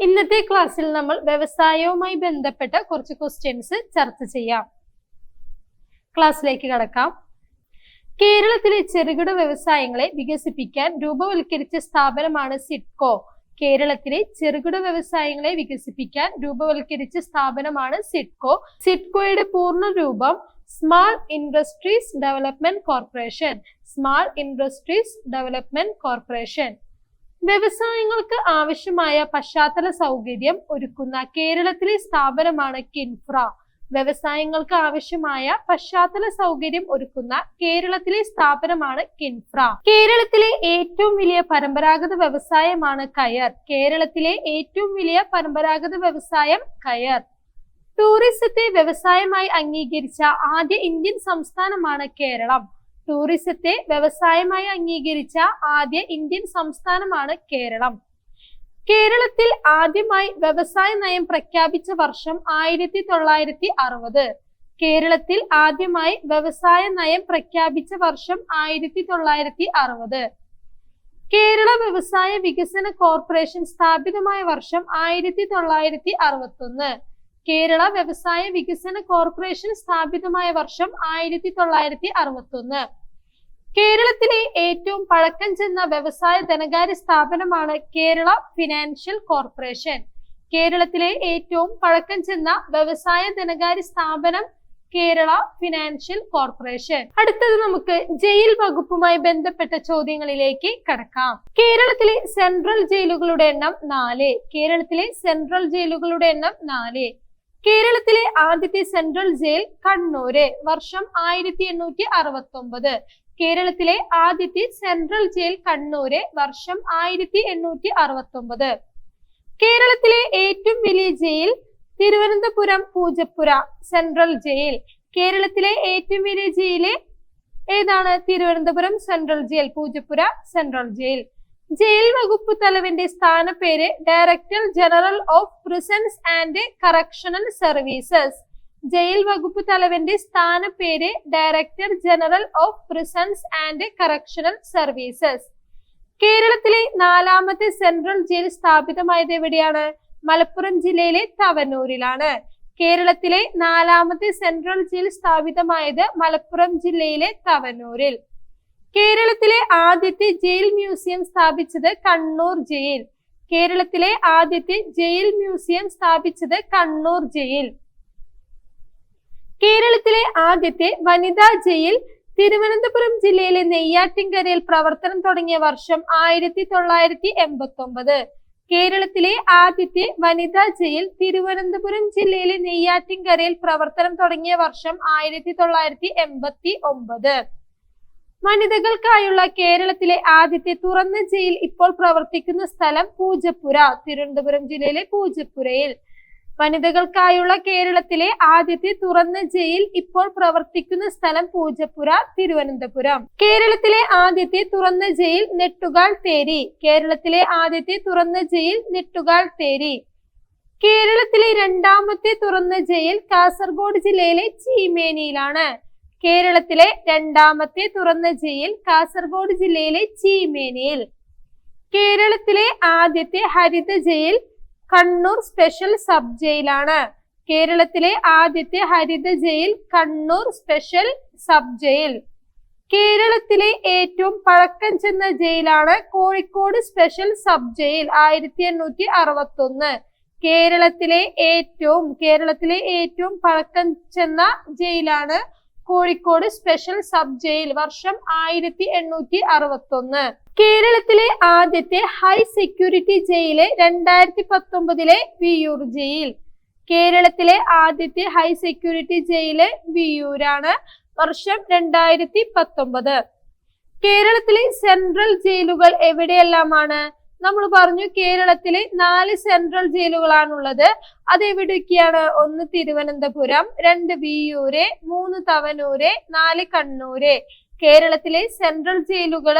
ഇന്നത്തെ ക്ലാസ്സിൽ നമ്മൾ വ്യവസായവുമായി ബന്ധപ്പെട്ട കുറച്ച് ക്വസ്റ്റ്യൻസ് ചർച്ച ചെയ്യാം. ക്ലാസ്സിലേക്ക് കടക്കാം. കേരളത്തിലെ ചെറുകിട വ്യവസായങ്ങളെ വികസിപ്പിക്കാൻ രൂപവൽക്കരിച്ച സ്ഥാപനമാണ് സിഡ്കോ. കേരളത്തിലെ ചെറുകിട വ്യവസായങ്ങളെ വികസിപ്പിക്കാൻ രൂപവൽക്കരിച്ച സ്ഥാപനമാണ് സിഡ്കോ. സിഡ്കോയുടെ പൂർണ രൂപം small industries development corporation small industries development corporation വ്യവസായങ്ങൾക്ക് ആവശ്യമായ പശ്ചാത്തല സൗകര്യം ഒരുക്കുന്ന കേരളത്തിലെ സ്ഥാപനമാണ് കിൻഫ്ര. വ്യവസായങ്ങൾക്ക് ആവശ്യമായ പശ്ചാത്തല സൗകര്യം ഒരുക്കുന്ന കേരളത്തിലെ സ്ഥാപനമാണ് കിൻഫ്ര. കേരളത്തിലെ ഏറ്റവും വലിയ പരമ്പരാഗത വ്യവസായമാണ് കയർ. കേരളത്തിലെ ഏറ്റവും വലിയ പരമ്പരാഗത വ്യവസായം കയർ. ടൂറിസത്തെ വ്യവസായമായി അംഗീകരിച്ച ആദ്യ ഇന്ത്യൻ സംസ്ഥാനമാണ് കേരളം. ടൂറിസത്തെ വ്യവസായമായി അംഗീകരിച്ച ആദ്യ ഇന്ത്യൻ സംസ്ഥാനമാണ് കേരളം. കേരളത്തിൽ ആദ്യമായി വ്യവസായ നയം പ്രഖ്യാപിച്ച വർഷം ആയിരത്തി തൊള്ളായിരത്തി അറുപത് കേരളത്തിൽ ആദ്യമായി വ്യവസായ നയം പ്രഖ്യാപിച്ച വർഷം ആയിരത്തി തൊള്ളായിരത്തി അറുപത് കേരള വ്യവസായ വികസന കോർപ്പറേഷൻ സ്ഥാപിതമായ വർഷം ആയിരത്തി തൊള്ളായിരത്തി അറുപത്തൊന്ന് കേരള വ്യവസായ വികസന കോർപ്പറേഷൻ സ്ഥാപിതമായ വർഷം ആയിരത്തി തൊള്ളായിരത്തി അറുപത്തൊന്ന് കേരളത്തിലെ ഏറ്റവും പഴക്കം ചെന്ന വ്യവസായ ധനകാര്യ സ്ഥാപനമാണ് കേരള ഫിനാൻഷ്യൽ കോർപ്പറേഷൻ. കേരളത്തിലെ ഏറ്റവും പഴക്കം ചെന്ന വ്യവസായ ധനകാര്യ സ്ഥാപനം കേരള ഫിനാൻഷ്യൽ കോർപ്പറേഷൻ. അടുത്തത് നമുക്ക് ജയിൽ വകുപ്പുമായി ബന്ധപ്പെട്ട ചോദ്യങ്ങളിലേക്ക് കടക്കാം. കേരളത്തിലെ സെൻട്രൽ ജയിലുകളുടെ എണ്ണം നാല്. കേരളത്തിലെ സെൻട്രൽ ജയിലുകളുടെ എണ്ണം നാല്. കേരളത്തിലെ ആദ്യത്തെ സെൻട്രൽ ജയിൽ കണ്ണൂര് വർഷം ആയിരത്തി എണ്ണൂറ്റി അറുപത്തി ഒമ്പത് കേരളത്തിലെ ആദ്യത്തെ സെൻട്രൽ ജയിൽ കണ്ണൂര് വർഷം ആയിരത്തി എണ്ണൂറ്റി അറുപത്തി ഒമ്പത് കേരളത്തിലെ ഏറ്റവും വലിയ jail Thiruvananthapuram Poojappura central jail. കേരളത്തിലെ ഏറ്റവും വലിയ ജയിൽ ഏതാണ്? Thiruvananthapuram central jail Poojappura central jail. Jail വകുപ്പ് തലവന്റെ സ്ഥാനപ്പേര് director general of prisons and correctional services jail വകുപ്പ് തലവന്റെ സ്ഥാനപ്പേര് director general of prisons and correctional services കേരളത്തിലെ നാലാമത്തെ സെൻട്രൽ ജയിൽ സ്ഥാപിതമായത് എവിടെയാണ്? മലപ്പുറം ജില്ലയിലെ തവനൂരിലാണ്. കേരളത്തിലെ നാലാമത്തെ സെൻട്രൽ ജയിൽ സ്ഥാപിതമായത് മലപ്പുറം ജില്ലയിലെ തവനൂരിൽ. കേരളത്തിലെ ആദ്യത്തെ ജയിൽ മ്യൂസിയം സ്ഥാപിച്ചത് കണ്ണൂർ ജയിൽ. കേരളത്തിലെ ആദ്യത്തെ ജയിൽ മ്യൂസിയം സ്ഥാപിച്ചത് കണ്ണൂർ ജയിൽ. കേരളത്തിലെ ആദ്യത്തെ വനിതാ ജയിൽ തിരുവനന്തപുരം ജില്ലയിലെ നെയ്യാറ്റിൻകരയിൽ പ്രവർത്തനം തുടങ്ങിയ വർഷം ആയിരത്തി തൊള്ളായിരത്തി എൺപത്തി ഒമ്പത് കേരളത്തിലെ ആദ്യത്തെ വനിതാ ജയിൽ തിരുവനന്തപുരം ജില്ലയിലെ നെയ്യാറ്റിൻകരയിൽ പ്രവർത്തനം തുടങ്ങിയ വർഷം ആയിരത്തി തൊള്ളായിരത്തി എൺപത്തി ഒമ്പത് വനിതകൾക്കായുള്ള കേരളത്തിലെ ആദ്യത്തെ തുറന്ന ജയിൽ ഇപ്പോൾ പ്രവർത്തിക്കുന്ന സ്ഥലം പൂജപ്പുര തിരുവനന്തപുരം ജില്ലയിലെ പൂജപ്പുരയിൽ. വനിതകൾക്കായുള്ള കേരളത്തിലെ ആദ്യത്തെ തുറന്ന ജയിൽ ഇപ്പോൾ പ്രവർത്തിക്കുന്ന സ്ഥലം പൂജപ്പുര തിരുവനന്തപുരം. കേരളത്തിലെ ആദ്യത്തെ തുറന്ന ജയിൽ നെട്ടുകാൽ തേരി. കേരളത്തിലെ ആദ്യത്തെ തുറന്ന ജയിൽ നെട്ടുകാൽ തേരി. കേരളത്തിലെ രണ്ടാമത്തെ തുറന്ന ജയിൽ കാസർഗോഡ് ജില്ലയിലെ ചീമേനിയിലാണ്. കേരളത്തിലെ രണ്ടാമത്തെ തുറന്ന ജയിൽ കാസർഗോഡ് ജില്ലയിലെ ചീമേനിയിൽ. കേരളത്തിലെ ആദ്യത്തെ ഹരിത ജയിൽ കണ്ണൂർ സ്പെഷ്യൽ സബ് ജയിലാണ്. കേരളത്തിലെ ആദ്യത്തെ ഹരിത jail Kannur special sub jail. കേരളത്തിലെ ഏറ്റവും പഴക്കം ചെന്ന ജയിലാണ് കോഴിക്കോട് സ്പെഷ്യൽ സബ് ജയിൽ ആയിരത്തി എണ്ണൂറ്റി അറുപത്തി ഒന്ന് കേരളത്തിലെ ഏറ്റവും കേരളത്തിലെ ഏറ്റവും പഴക്കം ചെന്ന ജയിലാണ് കോഴിക്കോട് സ്പെഷ്യൽ സബ് ജയിൽ വർഷം ആയിരത്തി എണ്ണൂറ്റി അറുപത്തി ഒന്ന് കേരളത്തിലെ ആദ്യത്തെ ഹൈ സെക്യൂരിറ്റി ജയിൽ രണ്ടായിരത്തി പത്തൊമ്പതിലെ വിയൂർ ജയിൽ കേരളത്തിലെ ആദ്യത്തെ ഹൈ സെക്യൂരിറ്റി ജയിൽ വിയൂരാണ് വർഷം രണ്ടായിരത്തി പത്തൊമ്പത് കേരളത്തിലെ സെൻട്രൽ ജയിലുകൾ എവിടെയെല്ലാമാണ്? നമ്മൾ പറഞ്ഞു കേരളത്തിലെ നാല് സെൻട്രൽ ജയിലുകളാണുള്ളത് അത് എവിടെയൊക്കെയാണ് ഒന്ന് തിരുവനന്തപുരം രണ്ട് വിയൂര് മൂന്ന് തവനൂര് നാല് കണ്ണൂര്. കേരളത്തിലെ സെൻട്രൽ ജയിലുകൾ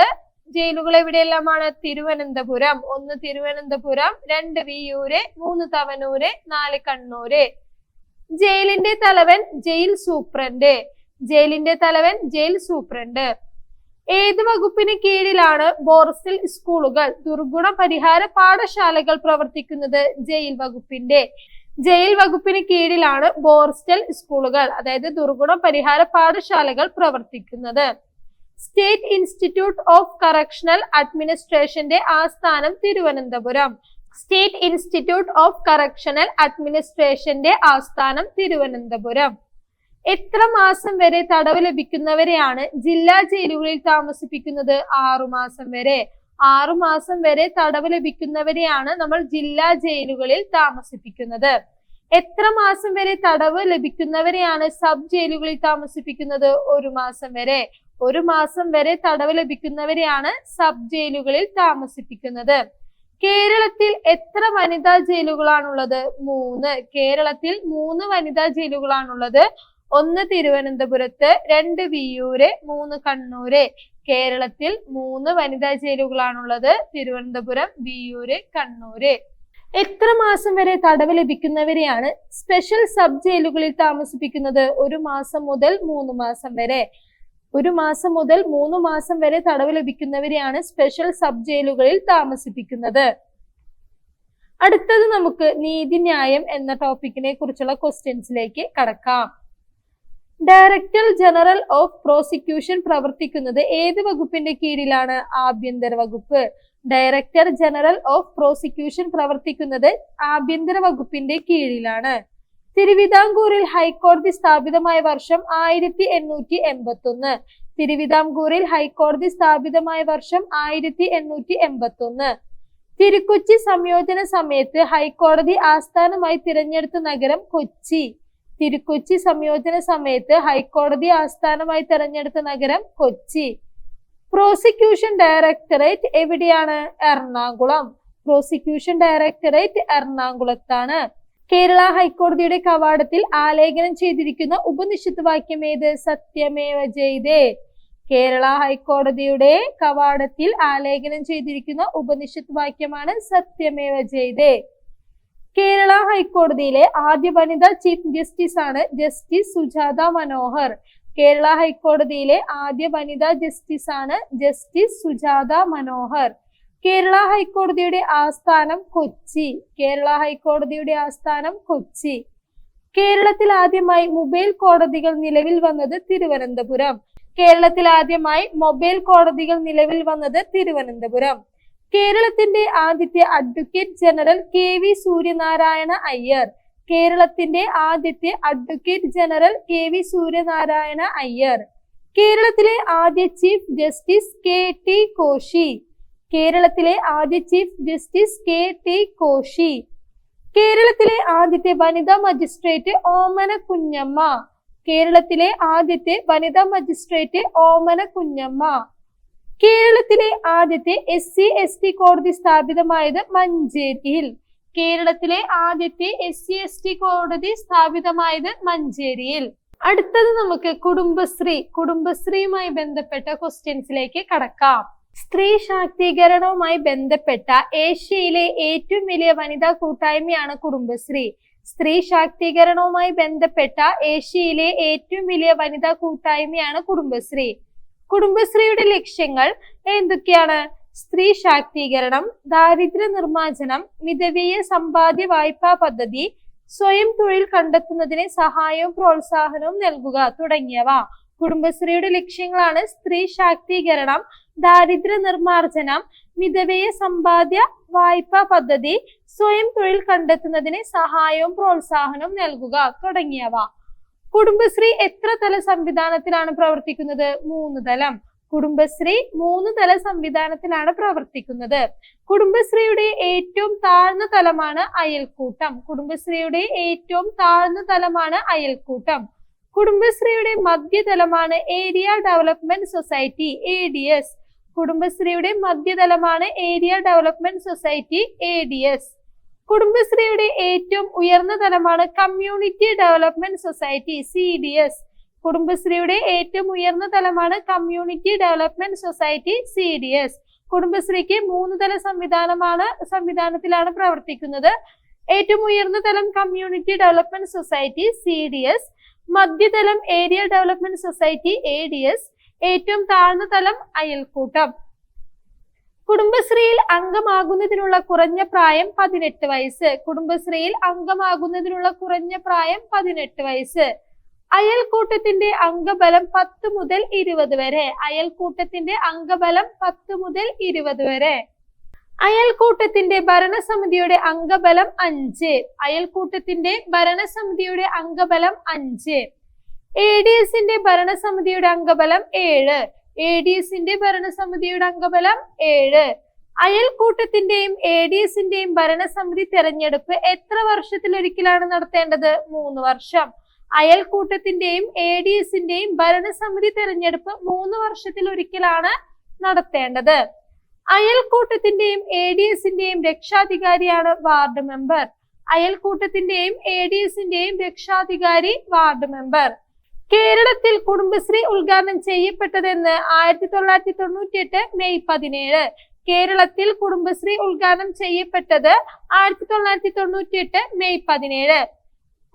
ജയിലുകൾ എവിടെയെല്ലാമാണ്? തിരുവനന്തപുരം. ഒന്ന് തിരുവനന്തപുരം രണ്ട് വിയൂര് മൂന്ന് തവനൂര് നാല് കണ്ണൂര്. ജയിലിന്റെ തലവൻ ജയിൽ സൂപ്രണ്ട്. ജയിലിന്റെ തലവൻ ജയിൽ സൂപ്രണ്ട്. ഏത് വകുപ്പിന് കീഴിലാണ് ബോർസിൽ സ്കൂളുകൾ? ദുർഗുണ പരിഹാര പാഠശാലകൾ പ്രവർത്തിക്കുന്നത് ജയിൽ വകുപ്പിന്റെ. ജയിൽ വകുപ്പിന് കീഴിലാണ് ബോർസ്റ്റൽ സ്കൂളുകൾ അതായത് ദുർഗുണ പരിഹാര പാഠശാലകൾ പ്രവർത്തിക്കുന്നത്. സ്റ്റേറ്റ് ഇൻസ്റ്റിറ്റ്യൂട്ട് ഓഫ് കറക്ഷണൽ അഡ്മിനിസ്ട്രേഷന്റെ ആസ്ഥാനം Thiruvananthapuram. State institute of correctional അഡ്മിനിസ്ട്രേഷന്റെ ആസ്ഥാനം തിരുവനന്തപുരം. എത്ര മാസം വരെ തടവ് ലഭിക്കുന്നവരെയാണ് ജില്ലാ ജയിലുകളിൽ താമസിപ്പിക്കുന്നത്? ആറുമാസം വരെ. ആറുമാസം വരെ തടവ് ലഭിക്കുന്നവരെയാണ് നമ്മൾ ജില്ലാ ജയിലുകളിൽ താമസിപ്പിക്കുന്നത്. എത്ര മാസം വരെ തടവ് ലഭിക്കുന്നവരെയാണ് സബ് ജയിലുകളിൽ താമസിപ്പിക്കുന്നത്? ഒരു മാസം വരെ. ഒരു മാസം വരെ തടവ് ലഭിക്കുന്നവരെയാണ് സബ് ജയിലുകളിൽ താമസിപ്പിക്കുന്നത്. കേരളത്തിൽ എത്ര വനിതാ ജയിലുകളാണുള്ളത്? മൂന്ന്. കേരളത്തിൽ മൂന്ന് വനിതാ ജയിലുകളാണുള്ളത്. ഒന്ന് തിരുവനന്തപുരത്ത് രണ്ട് വിയൂര് മൂന്ന് കണ്ണൂര്. കേരളത്തിൽ മൂന്ന് വനിതാ ജയിലുകളാണുള്ളത് തിരുവനന്തപുരം വിയൂര് കണ്ണൂര്. എത്ര മാസം വരെ തടവ് ലഭിക്കുന്നവരെയാണ് സ്പെഷ്യൽ സബ് ജയിലുകളിൽ താമസിപ്പിക്കുന്നത്? ഒരു മാസം മുതൽ മൂന്ന് മാസം വരെ. ഒരു മാസം മുതൽ മൂന്ന് മാസം വരെ തടവ് ലഭിക്കുന്നവരെയാണ് സ്പെഷ്യൽ സബ് ജയിലുകളിൽ താമസിപ്പിക്കുന്നത്. അടുത്തത് നമുക്ക് നീതിന്യായം എന്ന ടോപ്പിക്കിനെ കുറിച്ചുള്ള ക്വസ്റ്റ്യൻസിലേക്ക് കടക്കാം. ഡയറക്ടർ ജനറൽ ഓഫ് പ്രോസിക്യൂഷൻ പ്രവർത്തിക്കുന്നത് ഏത് വകുപ്പിന്റെ കീഴിലാണ് ആഭ്യന്തര വകുപ്പ്? ഡയറക്ടർ ജനറൽ ഓഫ് പ്രോസിക്യൂഷൻ പ്രവർത്തിക്കുന്നത് ആഭ്യന്തര വകുപ്പിന്റെ കീഴിലാണ്. തിരുവിതാംകൂറിൽ ഹൈക്കോടതി സ്ഥാപിതമായ വർഷം ആയിരത്തി എണ്ണൂറ്റി എൺപത്തി ഒന്ന് തിരുവിതാംകൂറിൽ ഹൈക്കോടതി സ്ഥാപിതമായ വർഷം ആയിരത്തി എണ്ണൂറ്റി എൺപത്തി ഒന്ന് തിരുക്കൊച്ചി സംയോജന സമയത്ത് ഹൈക്കോടതി ആസ്ഥാനമായി തിരഞ്ഞെടുത്ത നഗരം കൊച്ചി. തിരുക്കൊച്ചി സംയോജന സമയത്ത് ഹൈക്കോടതി ആസ്ഥാനമായി തെരഞ്ഞെടുത്ത നഗരം കൊച്ചി. പ്രോസിക്യൂഷൻ ഡയറക്ടറേറ്റ് എവിടെയാണ്? എറണാകുളം. പ്രോസിക്യൂഷൻ ഡയറക്ടറേറ്റ് എറണാകുളത്താണ്. കേരള ഹൈക്കോടതിയുടെ കവാടത്തിൽ ആലേഖനം ചെയ്തിരിക്കുന്ന ഉപനിഷത്ത് വാക്യം ഏത്? സത്യമേവ ജയ്തേ. കേരള ഹൈക്കോടതിയുടെ കവാടത്തിൽ ആലേഖനം ചെയ്തിരിക്കുന്ന ഉപനിഷത്ത് വാക്യമാണ് സത്യമേവ ജയ്തേ. കേരള ഹൈക്കോടതിയിലെ ആദ്യ വനിതാ ചീഫ് ജസ്റ്റിസ് ആണ് ജസ്റ്റിസ് സുജാത മനോഹർ. കേരള ഹൈക്കോടതിയിലെ ആദ്യ വനിതാ ജസ്റ്റിസ് ആണ് ജസ്റ്റിസ് സുജാത മനോഹർ. കേരള ഹൈക്കോടതിയുടെ ആസ്ഥാനം കൊച്ചി. കേരള ഹൈക്കോടതിയുടെ ആസ്ഥാനം കൊച്ചി. കേരളത്തിൽ ആദ്യമായി മൊബൈൽ കോടതികൾ നിലവിൽ വന്നത് തിരുവനന്തപുരം. കേരളത്തിൽ ആദ്യമായി മൊബൈൽ കോടതികൾ നിലവിൽ വന്നത് തിരുവനന്തപുരം. കേരളത്തിന്റെ ആദ്യത്തെ advocate general K V Suryanarayana Iyer. കേരളത്തിന്റെ ആദ്യത്തെ advocate general K V Suryanarayana Iyer. കേരളത്തിലെ ആദ്യ chief justice K T Koshy. കേരളത്തിലെ ആദ്യ chief justice K T Koshy. കേരളത്തിലെ ആദ്യത്തെ വനിതാ മജിസ്ട്രേറ്റ് ഓമന കുഞ്ഞമ്മ. കേരളത്തിലെ ആദ്യത്തെ വനിതാ മജിസ്ട്രേറ്റ് ഓമന കുഞ്ഞമ്മ. കേരളത്തിലെ ആദ്യത്തെ എസ് സി എസ് ടി കോടതി സ്ഥാപിതമായത് മഞ്ചേരിയിൽ കേരളത്തിലെ ആദ്യത്തെ എസ് സി എസ് ടി കോടതി സ്ഥാപിതമായത് മഞ്ചേരിയിൽ അടുത്തത് നമുക്ക് കുടുംബശ്രീ കുടുംബശ്രീയുമായി ബന്ധപ്പെട്ട ക്വസ്റ്റ്യൻസിലേക്ക് കടക്കാം. സ്ത്രീ ശാക്തീകരണവുമായി ബന്ധപ്പെട്ട ഏഷ്യയിലെ ഏറ്റവും വലിയ വനിതാ കൂട്ടായ്മയാണ് കുടുംബശ്രീ. സ്ത്രീ ശാക്തീകരണവുമായി ബന്ധപ്പെട്ട ഏഷ്യയിലെ ഏറ്റവും വലിയ വനിതാ കൂട്ടായ്മയാണ് കുടുംബശ്രീ. കുടുംബശ്രീയുടെ ലക്ഷ്യങ്ങൾ എന്തൊക്കെയാണ്? സ്ത്രീ ശാക്തീകരണം ദാരിദ്ര്യ നിർമ്മാർജനം മിതവീയ സമ്പാദ്യ വായ്പാ പദ്ധതി സ്വയം തൊഴിൽ കണ്ടെത്തുന്നതിന് സഹായവും പ്രോത്സാഹനവും നൽകുക തുടങ്ങിയവ. കുടുംബശ്രീയുടെ ലക്ഷ്യങ്ങളാണ് സ്ത്രീ ശാക്തീകരണം ദാരിദ്ര്യ നിർമ്മാർജനം മിതവ്യയ സമ്പാദ്യ വായ്പാ പദ്ധതി സ്വയം തൊഴിൽ കണ്ടെത്തുന്നതിന് സഹായവും പ്രോത്സാഹനവും നൽകുക തുടങ്ങിയവ. കുടുംബശ്രീ എത്ര തല സംവിധാനത്തിലാണ് പ്രവർത്തിക്കുന്നത്? മൂന്ന് തലം. കുടുംബശ്രീ മൂന്ന് തല സംവിധാനത്തിലാണ് പ്രവർത്തിക്കുന്നത്. കുടുംബശ്രീയുടെ ഏറ്റവും താഴ്ന്ന തലമാണ് അയൽക്കൂട്ടം. കുടുംബശ്രീയുടെ ഏറ്റവും താഴ്ന്ന തലമാണ് അയൽക്കൂട്ടം. കുടുംബശ്രീയുടെ മധ്യതലമാണ് area development society A D S കുടുംബശ്രീയുടെ മധ്യതലമാണ് area development society A D S കുടുംബശ്രീയുടെ ഏറ്റവും ഉയർന്ന തലമാണ് community development society C D S കുടുംബശ്രീയുടെ ഏറ്റവും ഉയർന്ന തലമാണ് community development society C D S കുടുംബശ്രീക്ക് മൂന്ന് തല സംവിധാനമാണ് സംവിധാനത്തിലാണ് പ്രവർത്തിക്കുന്നത്. ഏറ്റവും ഉയർന്ന തലം community development society C D S മധ്യതലം area development society A D S ഏറ്റവും താഴ്ന്ന തലം അയൽക്കൂട്ടം. കുടുംബശ്രീയിൽ അംഗമാകുന്നതിനുള്ള കുറഞ്ഞ പ്രായം പതിനെട്ട് വയസ്സ്. കുടുംബശ്രീയിൽ അംഗമാകുന്നതിനുള്ള കുറഞ്ഞ പ്രായം പതിനെട്ട് വയസ്സ്. അയൽക്കൂട്ടത്തിന്റെ അംഗബലം പത്ത് മുതൽ ഇരുപത് വരെ. അയൽക്കൂട്ടത്തിന്റെ അംഗബലം പത്ത് മുതൽ ഇരുപത് വരെ. അയൽക്കൂട്ടത്തിന്റെ ഭരണസമിതിയുടെ അംഗബലം അഞ്ച്. അയൽക്കൂട്ടത്തിന്റെ ഭരണസമിതിയുടെ അംഗബലം അഞ്ച്. എ ഡി എസിന്റെ ഭരണസമിതിയുടെ അംഗബലം ഏഴ്. എ ഡി എസിന്റെ ഭരണസമിതിയുടെ അംഗബലം ഏഴ്. അയൽക്കൂട്ടത്തിന്റെയും എ ഡി എസിന്റെയും ഭരണസമിതി തെരഞ്ഞെടുപ്പ് എത്ര വർഷത്തിലൊരിക്കലാണ് നടത്തേണ്ടത്? മൂന്ന് വർഷം. അയൽക്കൂട്ടത്തിന്റെയും എ ഡി എസിന്റെയും ഭരണസമിതി തെരഞ്ഞെടുപ്പ് മൂന്ന് വർഷത്തിലൊരിക്കലാണ് നടത്തേണ്ടത്. അയൽക്കൂട്ടത്തിന്റെയും എ ഡി എസിന്റെയും രക്ഷാധികാരിയാണ് വാർഡ് മെമ്പർ. അയൽക്കൂട്ടത്തിന്റെയും എ ഡി എസിന്റെയും രക്ഷാധികാരി വാർഡ് മെമ്പർ. കേരളത്തിൽ കുടുംബശ്രീ ഉദ്ഘാടനം ചെയ്യപ്പെട്ടതെന്ന് ആയിരത്തി തൊള്ളായിരത്തി തൊണ്ണൂറ്റി എട്ട് മെയ് പതിനേഴ്. കേരളത്തിൽ കുടുംബശ്രീ ഉദ്ഘാടനം ചെയ്യപ്പെട്ടത് ആയിരത്തി തൊള്ളായിരത്തി തൊണ്ണൂറ്റി എട്ട് മെയ് പതിനേഴ്.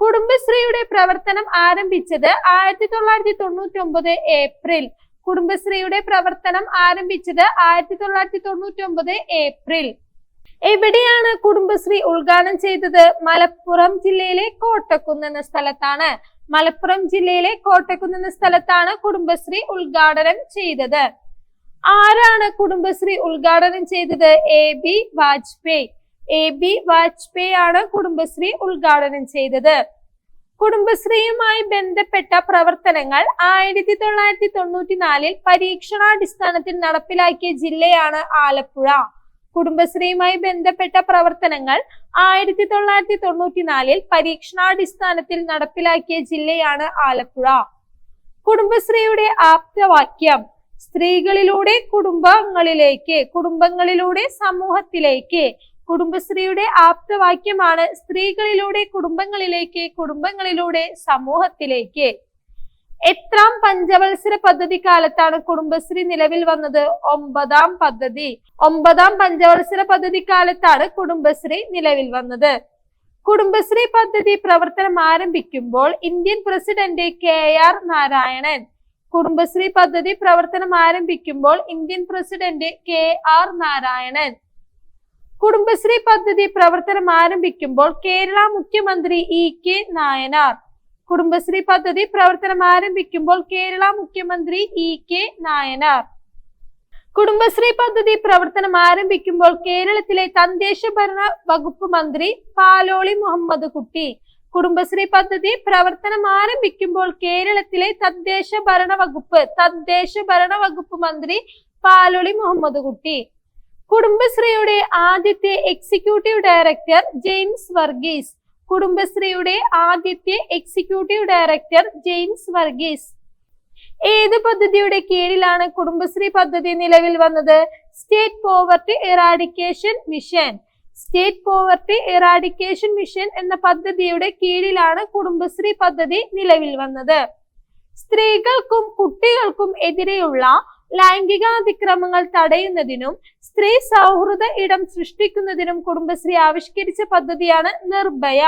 കുടുംബശ്രീയുടെ പ്രവർത്തനം ആരംഭിച്ചത് ആയിരത്തി തൊള്ളായിരത്തി തൊണ്ണൂറ്റി ഒമ്പത് ഏപ്രിൽ. കുടുംബശ്രീയുടെ പ്രവർത്തനം ആരംഭിച്ചത് ആയിരത്തി തൊള്ളായിരത്തി തൊണ്ണൂറ്റി ഒമ്പത് ഏപ്രിൽ. എവിടെയാണ് കുടുംബശ്രീ ഉദ്ഘാടനം ചെയ്തത്? മലപ്പുറം ജില്ലയിലെ കോട്ടക്കുന്ന് എന്ന സ്ഥലത്താണ്. മലപ്പുറം ജില്ലയിലെ കോട്ടക്കുന്ന് എന്ന സ്ഥലത്താണ് കുടുംബശ്രീ ഉദ്ഘാടനം ചെയ്തത്. ആരാണ് കുടുംബശ്രീ ഉദ്ഘാടനം ചെയ്തത്? A B Vajpayee. A B Vajpayee ആണ് കുടുംബശ്രീ ഉദ്ഘാടനം ചെയ്തത്. കുടുംബശ്രീയുമായി ബന്ധപ്പെട്ട പ്രവർത്തനങ്ങൾ ആയിരത്തി തൊള്ളായിരത്തി തൊണ്ണൂറ്റിനാലിൽ പരീക്ഷണാടിസ്ഥാനത്തിൽ നടപ്പിലാക്കിയ ജില്ലയാണ് ആലപ്പുഴ. കുടുംബശ്രീയുമായി ബന്ധപ്പെട്ട പ്രവർത്തനങ്ങൾ ആയിരത്തി തൊള്ളായിരത്തി തൊണ്ണൂറ്റിനാലിൽ പരീക്ഷണാടിസ്ഥാനത്തിൽ നടപ്പിലാക്കിയ ജില്ലയാണ് ആലപ്പുഴ. കുടുംബശ്രീയുടെ ആപ്തവാക്യം സ്ത്രീകളിലൂടെ കുടുംബങ്ങളിലേക്ക് കുടുംബങ്ങളിലൂടെ സമൂഹത്തിലേക്ക്. കുടുംബശ്രീയുടെ ആപ്തവാക്യമാണ് സ്ത്രീകളിലൂടെ കുടുംബങ്ങളിലേക്ക് കുടുംബങ്ങളിലൂടെ സമൂഹത്തിലേക്ക്. എത്രാം പഞ്ചവത്സര പദ്ധതി കാലത്താണ് കുടുംബശ്രീ നിലവിൽ വന്നത്? ഒമ്പതാം പദ്ധതി. ഒമ്പതാം പഞ്ചവത്സര പദ്ധതി കാലത്താണ് കുടുംബശ്രീ നിലവിൽ വന്നത്. കുടുംബശ്രീ പദ്ധതി പ്രവർത്തനം ആരംഭിക്കുമ്പോൾ Indian president K R Narayanan. Kudumbashree പദ്ധതി പ്രവർത്തനം ആരംഭിക്കുമ്പോൾ Indian president K R Narayanan. Kudumbashree പദ്ധതി പ്രവർത്തനം ആരംഭിക്കുമ്പോൾ കേരള മുഖ്യമന്ത്രി ഇ കെ നായനാർ. കുടുംബശ്രീ പദ്ധതി പ്രവർത്തനം ആരംഭിക്കുമ്പോൾ കേരള മുഖ്യമന്ത്രി ഇ കെ നായനാർ. കുടുംബശ്രീ പദ്ധതി പ്രവർത്തനം ആരംഭിക്കുമ്പോൾ കേരളത്തിലെ തദ്ദേശ ഭരണ വകുപ്പ് മന്ത്രി പാലോളി മുഹമ്മദ് കുട്ടി. കുടുംബശ്രീ പദ്ധതി പ്രവർത്തനം ആരംഭിക്കുമ്പോൾ കേരളത്തിലെ തദ്ദേശ ഭരണ വകുപ്പ് തദ്ദേശ ഭരണ വകുപ്പ് മന്ത്രി പാലോളി മുഹമ്മദ് കുട്ടി. കുടുംബശ്രീയുടെ ആദ്യത്തെ എക്സിക്യൂട്ടീവ് ഡയറക്ടർ ജെയിംസ് വർഗീസ്. കുടുംബശ്രീയുടെ ആദ്യത്തെ എക്സിക്യൂട്ടീവ് ഡയറക്ടർ ജെയിംസ് വർഗീസ്. ഏത് പദ്ധതിയുടെ കീഴിലാണ് കുടുംബശ്രീ പദ്ധതി നിലവിൽ വന്നത്? State poverty eradication mission state poverty eradication mission എന്ന പദ്ധതിയുടെ കീഴിലാണ് കുടുംബശ്രീ പദ്ധതി നിലവിൽ വന്നത്. സ്ത്രീകൾക്കും കുട്ടികൾക്കും എതിരെയുള്ള ലൈംഗികാതിക്രമങ്ങൾ തടയുന്നതിനും സ്ത്രീ സൗഹൃദ ഇടം സൃഷ്ടിക്കുന്നതിനും കുടുംബശ്രീ ആവിഷ്കരിച്ച പദ്ധതിയാണ് നിർഭയ.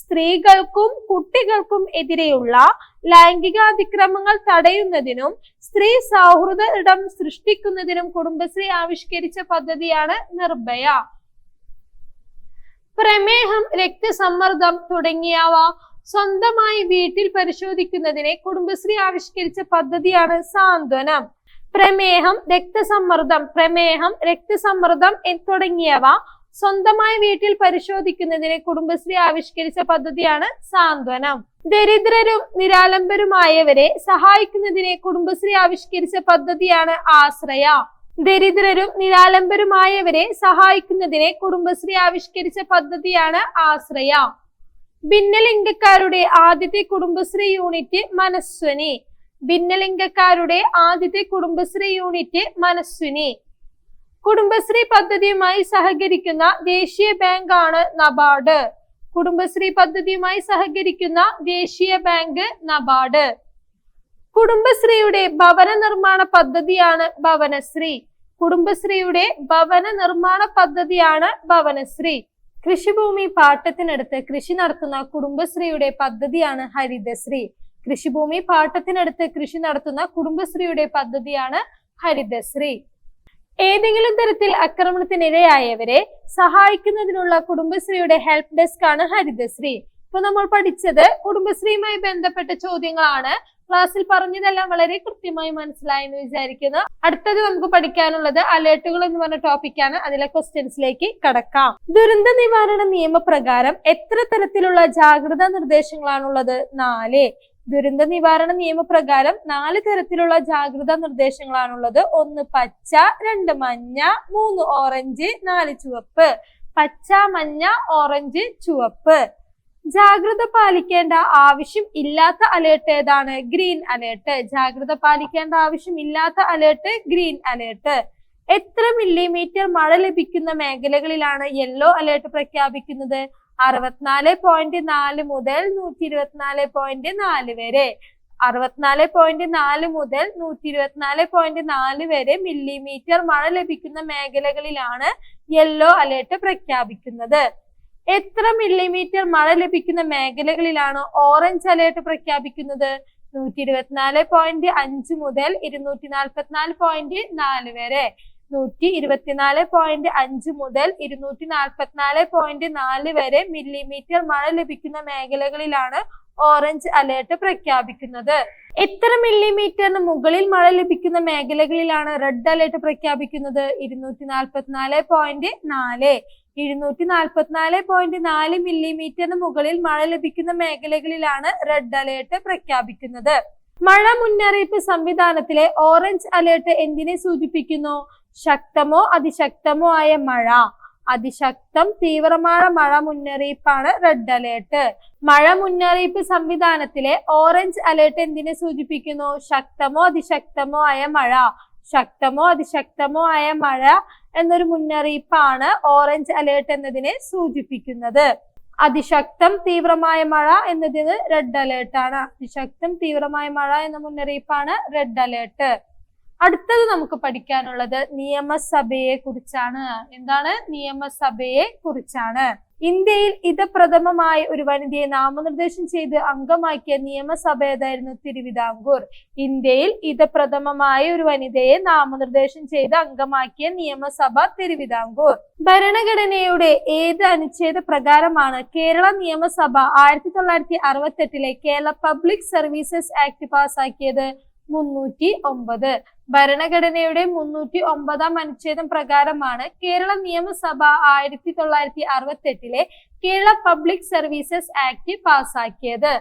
സ്ത്രീകൾക്കും കുട്ടികൾക്കും എതിരെയുള്ള ലൈംഗികാതിക്രമങ്ങൾ തടയുന്നതിനും സ്ത്രീ സൗഹൃദ ഇടം സൃഷ്ടിക്കുന്നതിനും കുടുംബശ്രീ ആവിഷ്കരിച്ച പദ്ധതിയാണ് നിർഭയ. പ്രമേഹം രക്തസമ്മർദ്ദം തുടങ്ങിയവ സ്വന്തമായി വീട്ടിൽ പരിശോധിക്കുന്നതിനെ കുടുംബശ്രീ ആവിഷ്കരിച്ച പദ്ധതിയാണ് സാന്ത്വനം. പ്രമേഹം രക്തസമ്മർദ്ദം പ്രമേഹം രക്തസമ്മർദ്ദം തുടങ്ങിയവ സ്വന്തമായി വീട്ടിൽ പരിശോധിക്കുന്നതിന് കുടുംബശ്രീ ആവിഷ്കരിച്ച പദ്ധതിയാണ് സാന്ത്വനം. ദരിദ്രരും നിരാലംബരുമായവരെ സഹായിക്കുന്നതിന് കുടുംബശ്രീ ആവിഷ്കരിച്ച പദ്ധതിയാണ് ആശ്രയ. ദരിദ്രരും നിരാലംബരുമായവരെ സഹായിക്കുന്നതിന് കുടുംബശ്രീ ആവിഷ്കരിച്ച പദ്ധതിയാണ് ആശ്രയ. ഭിന്നലിംഗക്കാരുടെ ആദ്യത്തെ കുടുംബശ്രീ യൂണിറ്റ് മനസ്വനി. ഭിന്നലിംഗക്കാരുടെ ആദ്യത്തെ കുടുംബശ്രീ യൂണിറ്റ് മനസ്വിനി. കുടുംബശ്രീ പദ്ധതിയുമായി സഹകരിക്കുന്ന ദേശീയ ബാങ്കാണ് നബാർഡ്. കുടുംബശ്രീ പദ്ധതിയുമായി സഹകരിക്കുന്ന ദേശീയ ബാങ്ക് നബാർഡ്. കുടുംബശ്രീയുടെ ഭവന നിർമ്മാണ പദ്ധതിയാണ് ഭവനശ്രീ. കുടുംബശ്രീയുടെ ഭവന നിർമ്മാണ പദ്ധതിയാണ് ഭവനശ്രീ. കൃഷിഭൂമി പാട്ടത്തിനടുത്ത് കൃഷി നടത്തുന്ന കുടുംബശ്രീയുടെ പദ്ധതിയാണ് ഹരിതശ്രീ. കൃഷിഭൂമി പാട്ടത്തിനടുത്ത് കൃഷി നടത്തുന്ന കുടുംബശ്രീയുടെ പദ്ധതിയാണ് ഹരിതശ്രീ. ഏതെങ്കിലും തരത്തിൽ ആക്രമണത്തിനിരയായവരെ സഹായിക്കുന്നതിനുള്ള കുടുംബശ്രീയുടെ ഹെൽപ്പ് ഡെസ്ക് ആണ് ഹരിതശ്രീ. ഇപ്പൊ നമ്മൾ പഠിച്ചത് കുടുംബശ്രീയുമായി ബന്ധപ്പെട്ട ചോദ്യങ്ങളാണ്. ക്ലാസ്സിൽ പറഞ്ഞതെല്ലാം വളരെ കൃത്യമായി മനസ്സിലായെന്ന് വിചാരിക്കുന്നു. അടുത്തത് നമുക്ക് പഠിക്കാനുള്ളത് അലേർട്ടുകൾ എന്ന് പറഞ്ഞ ടോപ്പിക്കാണ് അതിലെ ക്വസ്റ്റ്യൻസിലേക്ക് കടക്കാം. ദുരന്ത നിവാരണ നിയമപ്രകാരം എത്ര തരത്തിലുള്ള ജാഗ്രതാ നിർദ്ദേശങ്ങളാണുള്ളത്? നാല്. ദുരന്ത നിവാരണ നിയമപ്രകാരം നാല് തരത്തിലുള്ള ജാഗ്രതാ നിർദ്ദേശങ്ങളാണുള്ളത്. ഒന്ന് പച്ച രണ്ട് മഞ്ഞ മൂന്ന് ഓറഞ്ച് നാല് ചുവപ്പ്. പച്ച മഞ്ഞ ഓറഞ്ച് ചുവപ്പ്. ജാഗ്രത പാലിക്കേണ്ട ആവശ്യം ഇല്ലാത്ത അലേർട്ട് ഏതാണ്? Green alert. ജാഗ്രത പാലിക്കേണ്ട ആവശ്യം ഇല്ലാത്ത അലേർട്ട് ഗ്രീൻ അലേർട്ട്. എത്ര മില്ലിമീറ്റർ മഴ ലഭിക്കുന്ന മേഖലകളിലാണ് യെല്ലോ അലേർട്ട് പ്രഖ്യാപിക്കുന്നത്? അറുപത്തിനാല് പോയിന്റ് നാല് മുതൽ നൂറ്റി ഇരുപത്തിനാല് പോയിന്റ് നാല് വരെ. അറുപത്തിനാല് പോയിന്റ് നാല് മുതൽ നൂറ്റി ഇരുപത്തിനാല് പോയിന്റ് നാല് വരെ മില്ലിമീറ്റർ മഴ ലഭിക്കുന്ന മേഖലകളിലാണ് യെല്ലോ അലേർട്ട് പ്രഖ്യാപിക്കുന്നത്. എത്ര മില്ലിമീറ്റർ മഴ ലഭിക്കുന്ന മേഖലകളിലാണ് ഓറഞ്ച് അലേർട്ട് പ്രഖ്യാപിക്കുന്നത്? നൂറ്റി ഇരുപത്തിനാല് പോയിന്റ് അഞ്ച് മുതൽ ഇരുന്നൂറ്റി നാൽപ്പത്തിനാല് പോയിന്റ് നാല് വരെ. നൂറ്റി ഇരുപത്തിനാല് പോയിന്റ് അഞ്ച് മുതൽ ഇരുന്നൂറ്റി നാൽപ്പത്തിനാല് പോയിന്റ് നാല് വരെ മില്ലിമീറ്റർ മഴ ലഭിക്കുന്ന മേഖലകളിലാണ് ഓറഞ്ച് അലേർട്ട് പ്രഖ്യാപിക്കുന്നത്. എത്ര മില്ലിമീറ്ററിന് മുകളിൽ മഴ ലഭിക്കുന്ന മേഖലകളിലാണ് റെഡ് അലേർട്ട് പ്രഖ്യാപിക്കുന്നത്? ഇരുന്നൂറ്റി നാൽപ്പത്തിനാല് പോയിന്റ് നാല്. ഇരുന്നൂറ്റി നാൽപ്പത്തിനാല് പോയിന്റ് നാല് മില്ലിമീറ്ററിന് മുകളിൽ മഴ ലഭിക്കുന്ന മേഖലകളിലാണ് റെഡ് അലേർട്ട് പ്രഖ്യാപിക്കുന്നത്. മഴ മുന്നറിയിപ്പ് സംവിധാനത്തിലെ ഓറഞ്ച് അലേർട്ട് എന്തിനെ സൂചിപ്പിക്കുന്നു? ശക്തമോ അതിശക്തമോ ആയ മഴ. അതിശക്തം തീവ്രമായ മഴ മുന്നറിയിപ്പാണ് റെഡ് അലേർട്ട് മഴ മുന്നറിയിപ്പ് സംവിധാനത്തിലെ ഓറഞ്ച് അലേർട്ട് എന്തിനെ സൂചിപ്പിക്കുന്നു? ശക്തമോ അതിശക്തമോ ആയ മഴ. ശക്തമോ അതിശക്തമോ ആയ മഴ എന്നൊരു മുന്നറിയിപ്പാണ് ഓറഞ്ച് അലേർട്ട് എന്നതിനെ സൂചിപ്പിക്കുന്നത്. അതിശക്തം തീവ്രമായ മഴ എന്നതിന് റെഡ് അലേർട്ട് ആണ്. അതിശക്തം തീവ്രമായ മഴ എന്ന മുന്നറിയിപ്പാണ് റെഡ് അലേർട്ട് അടുത്തത് നമുക്ക് പഠിക്കാനുള്ളത് നിയമസഭയെ കുറിച്ചാണ്. എന്താണ്? നിയമസഭയെ കുറിച്ചാണ്. ഇന്ത്യയിൽ ഇതപ്രഥമമായി ഒരു വനിതയെ നാമനിർദ്ദേശം ചെയ്ത് അംഗമാക്കിയ നിയമസഭ ഏതായിരുന്നു? തിരുവിതാംകൂർ. ഇന്ത്യയിൽ ഇതപ്രഥമമായി ഒരു വനിതയെ നാമനിർദ്ദേശം ചെയ്ത് അംഗമാക്കിയ നിയമസഭ തിരുവിതാംകൂർ. ഭരണഘടനയുടെ ഏത് അനുച്ഛേദ പ്രകാരമാണ് കേരള നിയമസഭ ആയിരത്തി തൊള്ളായിരത്തി അറുപത്തെട്ടിലെ കേരള പബ്ലിക് സർവീസസ് ആക്ട് പാസാക്കിയത്? മുന്നൂറ്റി ഒമ്പത് ഭരണഘടനയുടെ മുന്നൂറ്റി ഒമ്പതാം അനുച്ഛേദം പ്രകാരമാണ് കേരള നിയമസഭ ആയിരത്തി തൊള്ളായിരത്തി അറുപത്തി എട്ടിലെ കേരള പബ്ലിക് സർവീസസ് ആക്ട് പാസാക്കിയത്.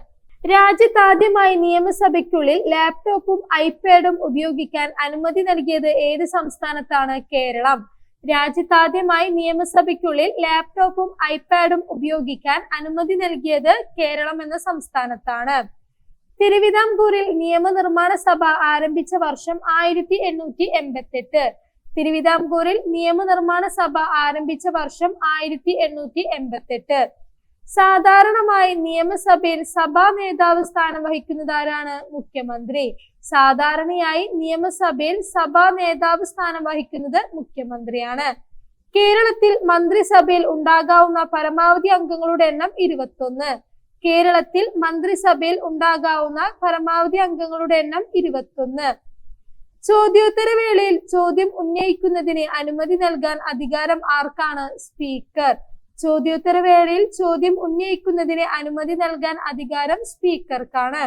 രാജ്യത്താദ്യമായി നിയമസഭയ്ക്കുള്ളിൽ ലാപ്ടോപ്പും ഐപാഡും ഉപയോഗിക്കാൻ അനുമതി നൽകിയത് ഏത് സംസ്ഥാനത്താണ്? കേരളം. രാജ്യത്താദ്യമായി നിയമസഭയ്ക്കുള്ളിൽ ലാപ്ടോപ്പും ഐപാഡും ഉപയോഗിക്കാൻ അനുമതി നൽകിയത് കേരളം എന്ന സംസ്ഥാനത്താണ്. തിരുവിതാംകൂറിൽ നിയമനിർമ്മാണ സഭ ആരംഭിച്ച വർഷം ആയിരത്തി എണ്ണൂറ്റി എൺപത്തെട്ട്. തിരുവിതാംകൂറിൽ നിയമനിർമ്മാണ സഭ ആരംഭിച്ച വർഷം ആയിരത്തി എണ്ണൂറ്റി എൺപത്തെട്ട്. സാധാരണമായി നിയമസഭയിൽ സഭാ നേതാവ് സ്ഥാനം വഹിക്കുന്നത് ആരാണ്? മുഖ്യമന്ത്രി. സാധാരണയായി നിയമസഭയിൽ സഭാ നേതാവ് സ്ഥാനം വഹിക്കുന്നത് മുഖ്യമന്ത്രിയാണ്. കേരളത്തിൽ മന്ത്രിസഭയിൽ ഉണ്ടാകാവുന്ന പരമാവധി അംഗങ്ങളുടെ എണ്ണം ഇരുപത്തൊന്ന്. കേരളത്തിൽ മന്ത്രിസഭയിൽ ഉണ്ടാകാവുന്ന പരമാവധി അംഗങ്ങളുടെ എണ്ണം ഇരുപത്തൊന്ന്. ചോദ്യോത്തര വേളയിൽ ചോദ്യം ഉന്നയിക്കുന്നതിന് അനുമതി നൽകാൻ അധികാരം ആർക്കാണ്? സ്പീക്കർ. ചോദ്യോത്തരവേളയിൽ ചോദ്യം ഉന്നയിക്കുന്നതിന് അനുമതി നൽകാൻ അധികാരം സ്പീക്കർക്കാണ്.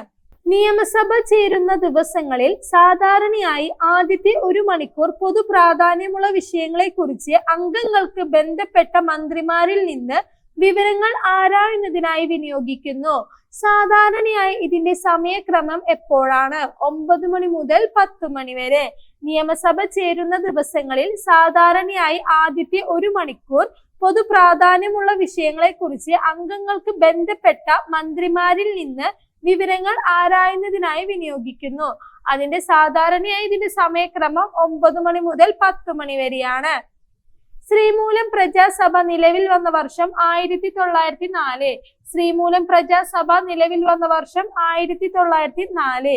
നിയമസഭ ചേരുന്ന ദിവസങ്ങളിൽ സാധാരണയായി ആദ്യത്തെ ഒരു മണിക്കൂർ പൊതു പ്രാധാന്യമുള്ള വിഷയങ്ങളെ കുറിച്ച് അംഗങ്ങൾക്ക് ബന്ധപ്പെട്ട മന്ത്രിമാരിൽ നിന്ന് വിവരങ്ങൾ ആരായുന്നതിനായി വിനിയോഗിക്കുന്നു. സാധാരണയായി ഇതിന്റെ സമയക്രമം എപ്പോഴാണ്? ഒമ്പത് മണി മുതൽ പത്ത് മണി വരെ. നിയമസഭ ചേരുന്ന ദിവസങ്ങളിൽ സാധാരണയായി ആദ്യത്തെ ഒരു മണിക്കൂർ പൊതു പ്രാധാന്യമുള്ള വിഷയങ്ങളെ കുറിച്ച് അംഗങ്ങൾക്ക് ബന്ധപ്പെട്ട മന്ത്രിമാരിൽ നിന്ന് വിവരങ്ങൾ ആരായുന്നതിനായി വിനിയോഗിക്കുന്നു. അതിന്റെ സാധാരണയായി ഇതിന്റെ സമയക്രമം ഒമ്പത് മണി മുതൽ പത്ത് മണി വരെയാണ്. ശ്രീമൂലം പ്രജാസഭ നിലവിൽ വന്ന വർഷം ആയിരത്തി തൊള്ളായിരത്തി നാല് ശ്രീമൂലം പ്രജാസഭ നിലവിൽ വന്ന വർഷം ആയിരത്തി തൊള്ളായിരത്തി നാല്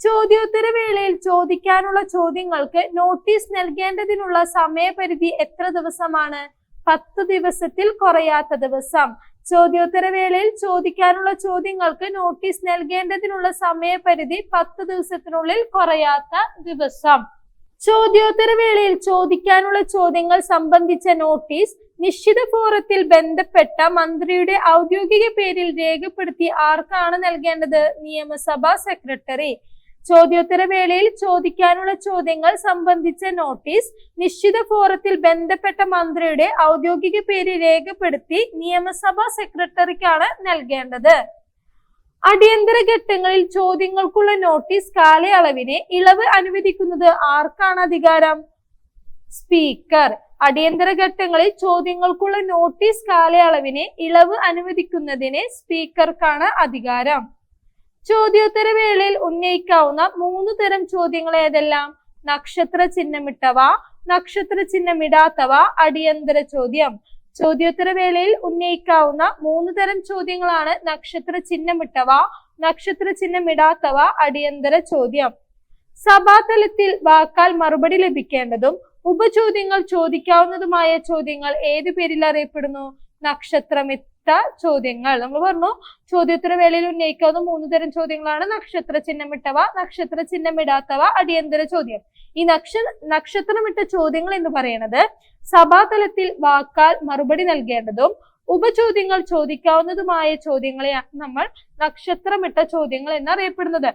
ചോദ്യോത്തര വേളയിൽ ചോദിക്കാനുള്ള ചോദ്യങ്ങൾക്ക് നോട്ടീസ് നൽകേണ്ടതിനുള്ള സമയപരിധി എത്ര ദിവസമാണ്? പത്ത് ദിവസത്തിൽ കുറയാത്ത ദിവസം. ചോദ്യോത്തര വേളയിൽ ചോദിക്കാനുള്ള ചോദ്യങ്ങൾക്ക് നോട്ടീസ് നൽകേണ്ടതിനുള്ള സമയപരിധി പത്ത് ദിവസത്തിനുള്ളിൽ കുറയാത്ത ദിവസം. ചോദ്യോത്തര വേളയിൽ ചോദിക്കാനുള്ള ചോദ്യങ്ങൾ സംബന്ധിച്ച നോട്ടീസ് നിശ്ചിത ഫോറത്തിൽ ബന്ധപ്പെട്ട മന്ത്രിയുടെ ഔദ്യോഗിക പേരിൽ രേഖപ്പെടുത്തി ആർക്കാണ് നൽകേണ്ടത്? നിയമസഭാ സെക്രട്ടറി. ചോദ്യോത്തര വേളയിൽ ചോദിക്കാനുള്ള ചോദ്യങ്ങൾ സംബന്ധിച്ച നോട്ടീസ് നിശ്ചിത ഫോറത്തിൽ ബന്ധപ്പെട്ട മന്ത്രിയുടെ ഔദ്യോഗിക പേര് രേഖപ്പെടുത്തി നിയമസഭാ സെക്രട്ടറിക്കാണ് നൽകേണ്ടത്. അടിയന്തര ഘട്ടങ്ങളിൽ ചോദ്യങ്ങൾക്കുള്ള നോട്ടീസ് കാലയളവിനെ ഇളവ് അനുവദിക്കുന്നത് ആർക്കാണ് അധികാരം? സ്പീക്കർ അടിയന്തര ഘട്ടങ്ങളിൽ ചോദ്യങ്ങൾക്കുള്ള നോട്ടീസ് കാലയളവിനെ ഇളവ് അനുവദിക്കുന്നതിന് സ്പീക്കർക്കാണ് അധികാരം. ചോദ്യോത്തര വേളയിൽ ഉന്നയിക്കാവുന്ന മൂന്ന് തരം ചോദ്യങ്ങൾ ഏതെല്ലാം? നക്ഷത്ര ചിഹ്നമിട്ടവ നക്ഷത്ര ചിഹ്നമിടാത്തവ അടിയന്തര ചോദ്യം. ചോദ്യോത്തര വേളയിൽ ഉന്നയിക്കാവുന്ന മൂന്ന് തരം ചോദ്യങ്ങളാണ് നക്ഷത്ര ചിഹ്നമിട്ടവ നക്ഷത്ര ചിഹ്നമിടാത്തവ അടിയന്തര ചോദ്യം. സഭാതലത്തിൽ വാക്കാൽ മറുപടി ലഭിക്കേണ്ടതും ഉപചോദ്യങ്ങൾ ചോദിക്കാവുന്നതുമായ ചോദ്യങ്ങൾ ഏതു പേരിൽ അറിയപ്പെടുന്നു? നക്ഷത്രമിട്ട ചോദ്യങ്ങൾ. നമ്മൾ പറഞ്ഞു ചോദ്യോത്തര വേളയിൽ ഉന്നയിക്കാവുന്ന മൂന്ന് തരം ചോദ്യങ്ങളാണ്. നക്ഷത്ര ചിഹ്നമിട്ടവ നക്ഷത്ര ചിഹ്നമിടാത്തവ അടിയന്തര ചോദ്യം. ഈ നക്ഷ നക്ഷത്രമിട്ട ചോദ്യങ്ങൾ എന്ന് പറയുന്നത് സഭാതലത്തിൽ വാക്കാൽ മറുപടി നൽകേണ്ടതും ഉപചോദ്യങ്ങൾ ചോദിക്കാവുന്നതുമായ ചോദ്യങ്ങളെയാണ് നമ്മൾ നക്ഷത്രമിട്ട ചോദ്യങ്ങൾ എന്നറിയപ്പെടുന്നത്.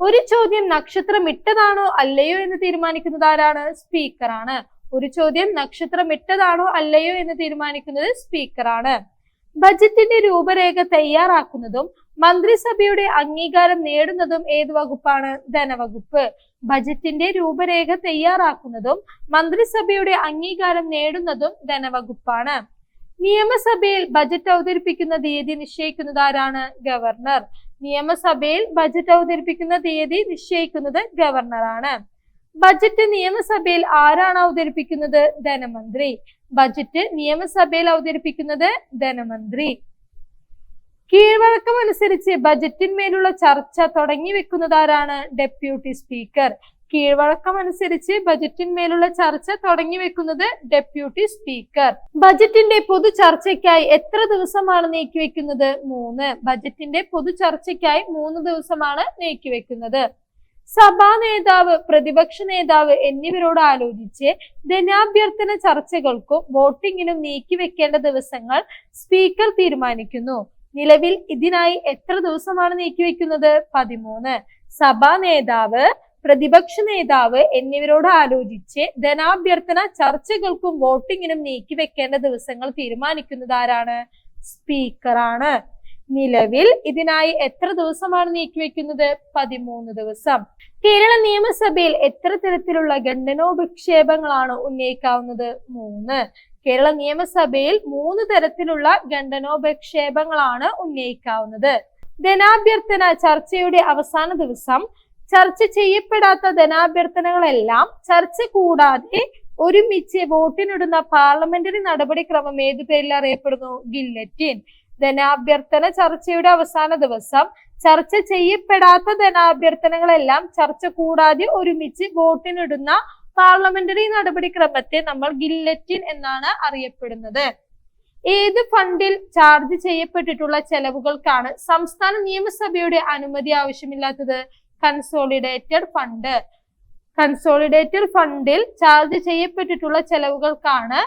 ഒരു ചോദ്യം നക്ഷത്രമിട്ടതാണോ അല്ലയോ എന്ന് തീരുമാനിക്കുന്നത് ആരാണ്? സ്പീക്കറാണ്. ഒരു ചോദ്യം നക്ഷത്രം ഇട്ടതാണോ അല്ലയോ എന്ന് തീരുമാനിക്കുന്നത് സ്പീക്കറാണ് ബജറ്റിന്റെ രൂപരേഖ തയ്യാറാക്കുന്നതും മന്ത്രിസഭയുടെ അംഗീകാരം നേടുന്നതും ഏത് വകുപ്പാണ്? ധനവകുപ്പ്. ബജറ്റിന്റെ രൂപരേഖ തയ്യാറാക്കുന്നതും മന്ത്രിസഭയുടെ അംഗീകാരം നേടുന്നതും ധനവകുപ്പാണ്. നിയമസഭയിൽ ബജറ്റ് അവതരിപ്പിക്കുന്ന തീയതി നിശ്ചയിക്കുന്നത് ആരാണ്? ഗവർണർ. നിയമസഭയിൽ ബജറ്റ് അവതരിപ്പിക്കുന്ന തീയതി നിശ്ചയിക്കുന്നത് ഗവർണറാണ്. ബജറ്റ് നിയമസഭയിൽ ആരാണ് അവതരിപ്പിക്കുന്നത്? ധനമന്ത്രി. ബജറ്റ് നിയമസഭയിൽ അവതരിപ്പിക്കുന്നത് ധനമന്ത്രി. കീഴ്വഴക്കം അനുസരിച്ച് ബജറ്റിന്മേലുള്ള ചർച്ച തുടങ്ങി വെക്കുന്നത് ആരാണ്? ഡെപ്യൂട്ടി സ്പീക്കർ കീഴ്വഴക്കം അനുസരിച്ച് ബജറ്റിന്മേലുള്ള ചർച്ച തുടങ്ങി വെക്കുന്നത് ഡെപ്യൂട്ടി സ്പീക്കർ ബജറ്റിന്റെ പൊതു ചർച്ചയ്ക്കായി എത്ര ദിവസമാണ് നീക്കിവെക്കുന്നത് മൂന്ന്. ബജറ്റിന്റെ പൊതു ചർച്ചയ്ക്കായി മൂന്ന് ദിവസമാണ് നീക്കിവെക്കുന്നത് സഭാ നേതാവ് പ്രതിപക്ഷ നേതാവ് എന്നിവരോട് ആലോചിച്ച് ധനാഭ്യർത്ഥന ചർച്ചകൾക്കും വോട്ടിങ്ങിനും നീക്കിവെക്കേണ്ട ദിവസങ്ങൾ സ്പീക്കർ തീരുമാനിക്കുന്നു. നിലവിൽ ഇതിനായി എത്ര ദിവസമാണ് നീക്കിവെക്കുന്നത് പതിമൂന്ന്. സഭാ നേതാവ് പ്രതിപക്ഷ നേതാവ് എന്നിവരോട് ആലോചിച്ച് ധനാഭ്യർത്ഥന ചർച്ചകൾക്കും വോട്ടിങ്ങിനും നീക്കിവെക്കേണ്ട ദിവസങ്ങൾ തീരുമാനിക്കുന്നത് ആരാണ്? സ്പീക്കറാണ്. നിലവിൽ ഇതിനായി എത്ര ദിവസമാണ് നീക്കിവെക്കുന്നത് പതിമൂന്ന് ദിവസം. കേരള നിയമസഭയിൽ എത്ര തരത്തിലുള്ള ഖണ്ഡനോപക്ഷേപങ്ങളാണ് ഉന്നയിക്കാവുന്നത്? മൂന്ന്. കേരള നിയമസഭയിൽ മൂന്ന് തരത്തിലുള്ള ഖണ്ഡനോപക്ഷേപങ്ങളാണ് ഉന്നയിക്കാവുന്നത്. ധനാഭ്യർത്ഥന ചർച്ചയുടെ അവസാന ദിവസം ചർച്ച ചെയ്യപ്പെടാത്ത ധനാഭ്യർത്ഥനകളെല്ലാം ചർച്ച കൂടാതെ ഒരുമിച്ച് വോട്ടിനിടുന്ന പാർലമെന്ററി നടപടിക്രമം ഏതു പേരിൽ അറിയപ്പെടുന്നു? ഗില്ലറ്റിൻ. ധനാഭ്യർത്ഥന ചർച്ചയുടെ അവസാന ദിവസം ചർച്ച ചെയ്യപ്പെടാത്ത ധനാഭ്യർത്ഥനകളെല്ലാം ചർച്ച കൂടാതെ ഒരുമിച്ച് വോട്ടിനിടുന്ന പാർലമെന്ററി നടപടിക്രമത്തെ നമ്മൾ ഗില്ലറ്റിൻ എന്നാണ് അറിയപ്പെടുന്നത്. ഏത് ഫണ്ടിൽ ചാർജ് ചെയ്യപ്പെട്ടിട്ടുള്ള ചെലവുകൾക്കാണ് സംസ്ഥാന നിയമസഭയുടെ അനുമതി ആവശ്യമില്ലാത്തത്? Consolidated fund. കൺസോളിഡേറ്റഡ് ഫണ്ടിൽ ചാർജ് ചെയ്യപ്പെട്ടിട്ടുള്ള ചെലവുകൾക്കാണ്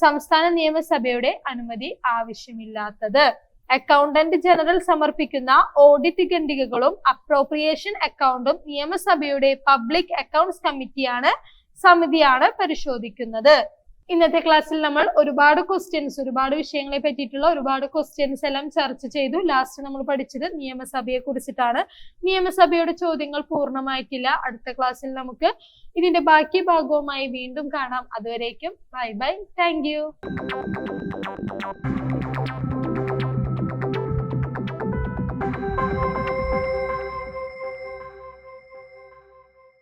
സംസ്ഥാന നിയമസഭയുടെ അനുമതി ആവശ്യമില്ലാത്തത്. അക്കൗണ്ടന്റ് ജനറൽ സമർപ്പിക്കുന്ന ഓഡിറ്റ് ഖണ്ഡികകളും അപ്രോപ്രിയേഷൻ അക്കൗണ്ടും നിയമസഭയുടെ പബ്ലിക് അക്കൗണ്ട്സ് കമ്മിറ്റിയാണ് സമിതിയാണ് പരിശോധിക്കുന്നത്. ഇന്നത്തെ ക്ലാസ്സിൽ നമ്മൾ ഒരുപാട് ക്വസ്റ്റ്യൻസ് ഒരുപാട് വിഷയങ്ങളെ പറ്റിയിട്ടുള്ള ഒരുപാട് ക്വസ്റ്റ്യൻസ് എല്ലാം ചർച്ച ചെയ്തു. ലാസ്റ്റ് നമ്മൾ പഠിച്ചത് നിയമസഭയെ കുറിച്ചിട്ടാണ്. നിയമസഭയുടെ ചോദ്യങ്ങൾ പൂർണമായിട്ടില്ല. അടുത്ത ക്ലാസ്സിൽ നമുക്ക് ഇതിന്റെ ബാക്കി ഭാഗവുമായി വീണ്ടും കാണാം. അതുവരേക്കും ബൈ ബൈ. താങ്ക്